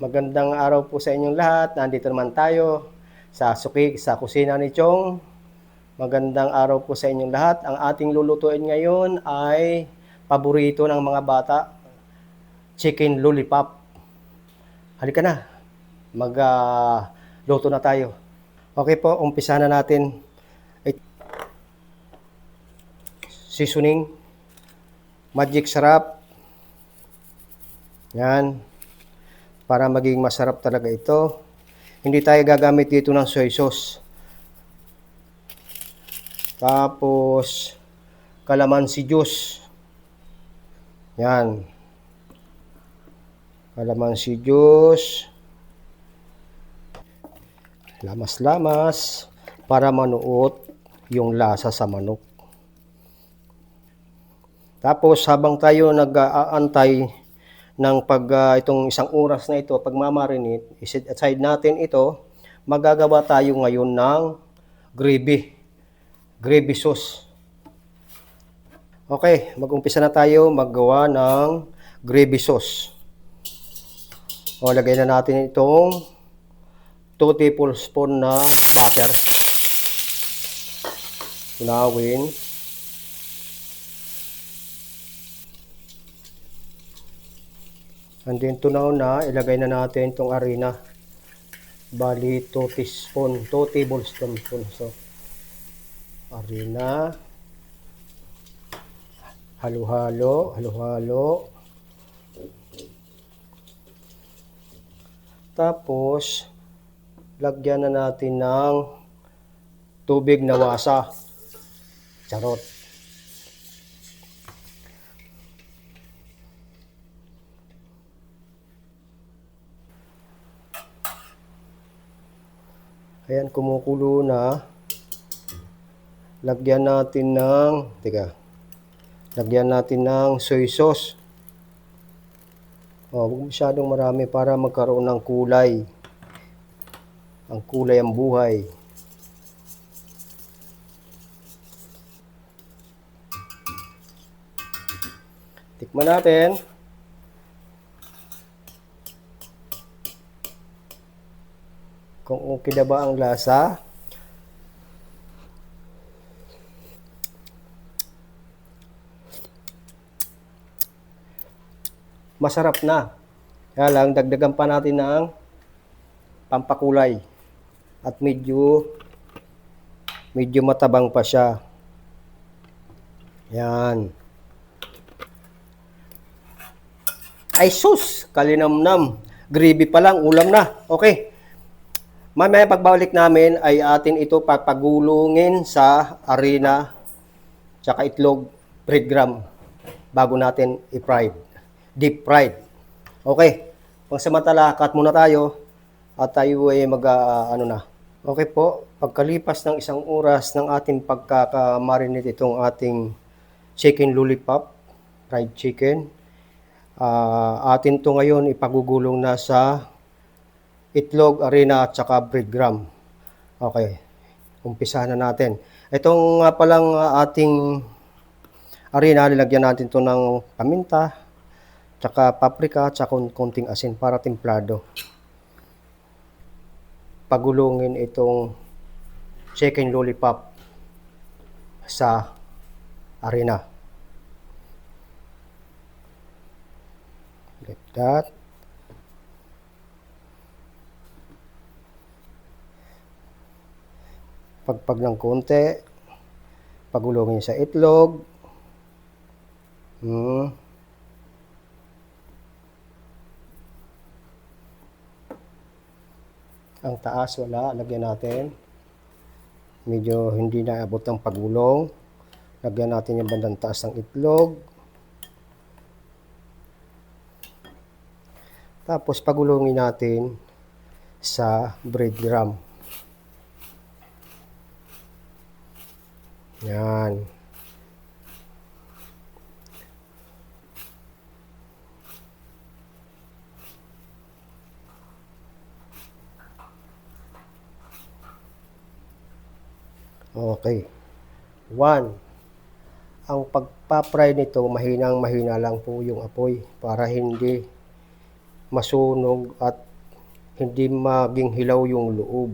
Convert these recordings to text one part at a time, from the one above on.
Magandang araw po sa inyong lahat. Nandito naman tayo sa Sukig, sa kusina ni Chong. Magandang araw po sa inyong lahat. Ang ating lulutuin ngayon ay paborito ng mga bata, chicken lollipop. Halika na, mag-luto na tayo. Okay po, umpisa na natin. Seasoning, magic sarap. Yan para maging masarap talaga ito. Hindi tayo gagamit dito ng soy sauce. Tapos, kalamansi juice. Yan. Kalamansi juice. Lamas-lamas para manuot yung lasa sa manok. Tapos habang tayo nag-aantay ng pag ah, itong isang oras na ito, pag mamarinate, iset aside natin ito, magagawa tayo ngayon ng gravy. Gravy sauce. Okay, mag-umpisa na tayo maggawa ng gravy sauce. O, lagay na natin itong 2 tablespoon na butter. Tunawin. And then tunaw na, ilagay na natin itong arena. Bali 2 teaspoon, 2 tablespoon. So, arena. Halo-halo, halo-halo. Tapos, lagyan na natin ng tubig na wasa. Charot. Ayan, kumukulo na. Lagyan natin ng, teka, lagyan natin ng soy sauce. Oh, huwag masyadong marami para magkaroon ng kulay. Ang kulay ang buhay. Tikman natin. Kung okay na ba ang lasa. Masarap na. Kaya lang, dagdagan pa natin ng pampakulay. At medyo, medyo matabang pa siya. Yan. Ay sus! Kalinamnam. Gravy pa lang, ulam na. Okay. Mamaya pagbalik namin ay atin ito papagulungin sa arena tsaka itlog breadgram bago natin i-fried. Deep fried. Okay. Pangsamantala, cut muna tayo at tayo ay mag ah, ano na. Okay po, pagkalipas ng isang oras ng ating pagkakamarinate itong ating chicken lollipop, fried chicken, ah, atin to ngayon ipagugulong na sa itlog, arena at saka breadgram. Okay. Umpisa na natin. Itong nga palang ah, ating arena, nilagyan natin to ng paminta, tsaka paprika, tsaka kon- konting asin para templado. Pagulungin itong chicken lollipop sa arena. Like that. Pagpag ng konti, pagulungin sa itlog. Hmm. Ang taas wala, lagyan natin. Medyo hindi na abot ang pagulong. Lagyan natin yung bandang taas ng itlog. Tapos pagulungin natin sa breadcrumb. Yan. Okay. One. Ang pagpa-fry nito, mahinang mahina lang po yung apoy para hindi masunog at hindi maging hilaw yung loob.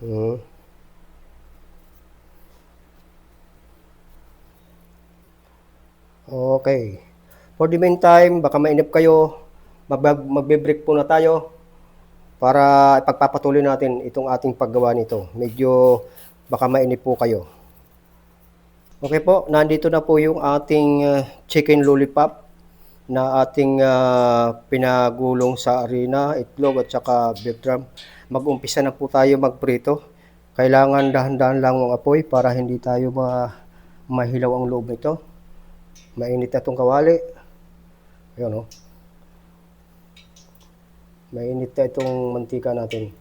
Hmm. Okay. For the meantime, baka mainip kayo, mag magbe-break po na tayo para ipagpapatuloy natin itong ating paggawa nito. Medyo baka mainip po kayo. Okay po, nandito na po yung ating uh, chicken lollipop na ating uh, pinagulong sa arena, itlog at saka beef drum. Mag-umpisa na po tayo magprito. Kailangan dahan-dahan lang ang apoy para hindi tayo ma mahilaw ang loob nito. Mainit na itong kawali. Ayun oh. Mainit na itong mantika natin.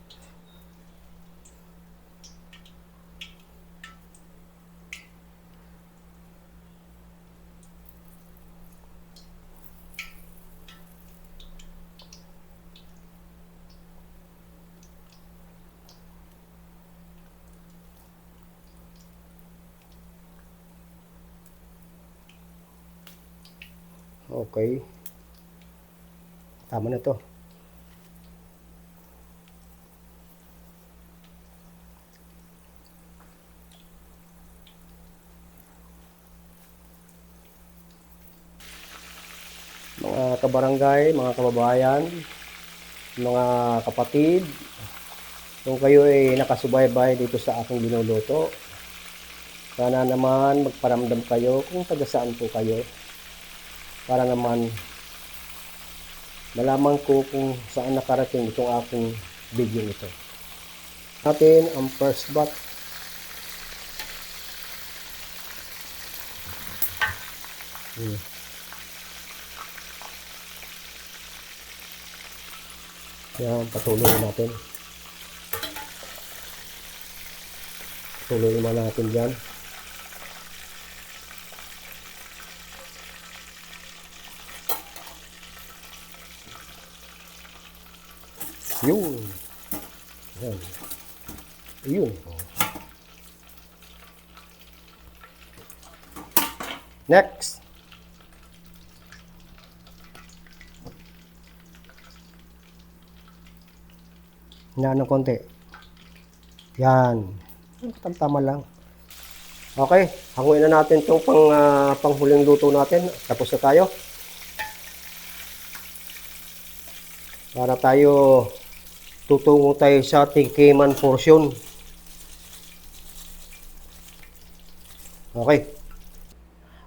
Okay. Tama na to. Mga kabarangay, mga kababayan, mga kapatid, kung kayo ay nakasubaybay dito sa aking binuluto, sana naman magparamdam kayo kung taga saan po kayo para naman malaman ko kung saan nakarating itong aking video ito. Natin ang first bat. Hmm. Yan, patuloy natin. Patuloy naman natin dyan. Yun. Yan. Yun. Next. Yan ng konti. Yan. Tama lang. Okay, hanguin na natin itong pang, uh, panghuling luto natin. Tapos na tayo. Para tayo tutungo tayo sa ating Cayman portion. Okay.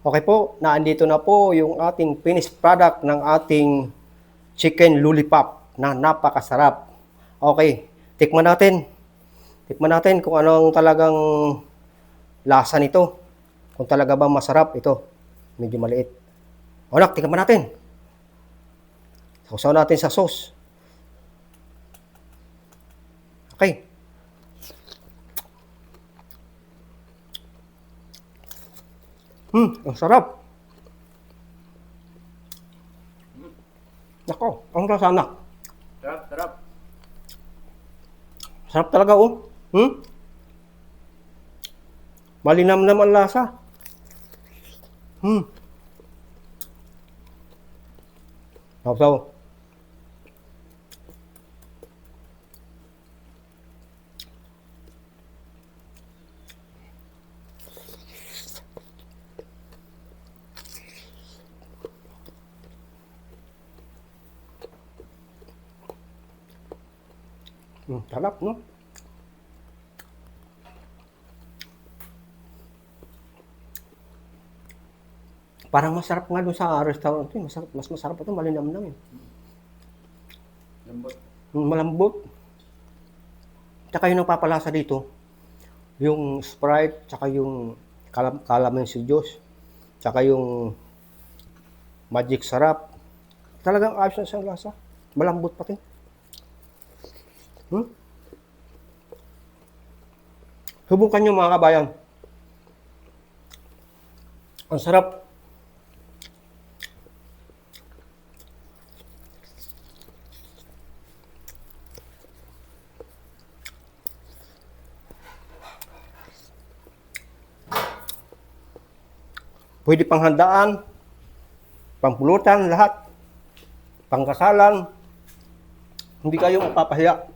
Okay po, naandito na po yung ating finished product ng ating chicken lollipop na napakasarap. Okay, tikman natin. Tikman natin kung anong talagang lasa nito. Kung talaga ba masarap ito. Medyo maliit. O nak, tikman natin. Sausaw natin sa sauce. Okay. Hmm, ang sarap. Nako, ang rasa anak. Sarap, sarap. Sarap talaga oh. Hmm? Malinamnam ang lasa. Hmm. Sausaw. Hmm, sarap, no? Parang masarap nga doon sa restaurant yun. Masarap, mas masarap ito, malinamnam yun. Lambot. Mm, Malambot. Tsaka yung nagpapalasa dito, yung Sprite, tsaka yung kalam calamansi juice, tsaka yung magic sarap. Talagang ayos na siyang lasa. Malambot pati. Hmm? Subukan nyo mga kabayan. Ang sarap. Pwede pang handaan, pampulutan, lahat. pangkasalan, hindi kayo mapapahiya.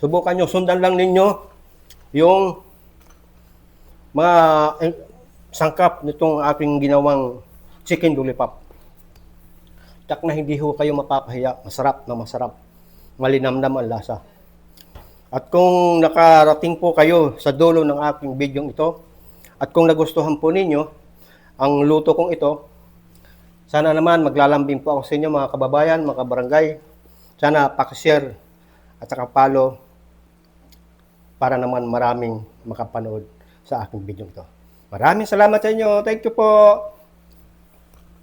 Subukan nyo, sundan lang ninyo yung mga eh, sangkap nitong aking ginawang chicken lollipop. Tak na hindi ho kayo mapapahiya. Masarap na masarap. Malinamnam ang lasa. At kung nakarating po kayo sa dulo ng aking video ito, at kung nagustuhan po ninyo ang luto kong ito, sana naman maglalambing po ako sa inyo mga kababayan, mga kabarangay. Sana pakishare at saka follow para naman maraming makapanood sa aking video ito. Maraming salamat sa inyo. Thank you po.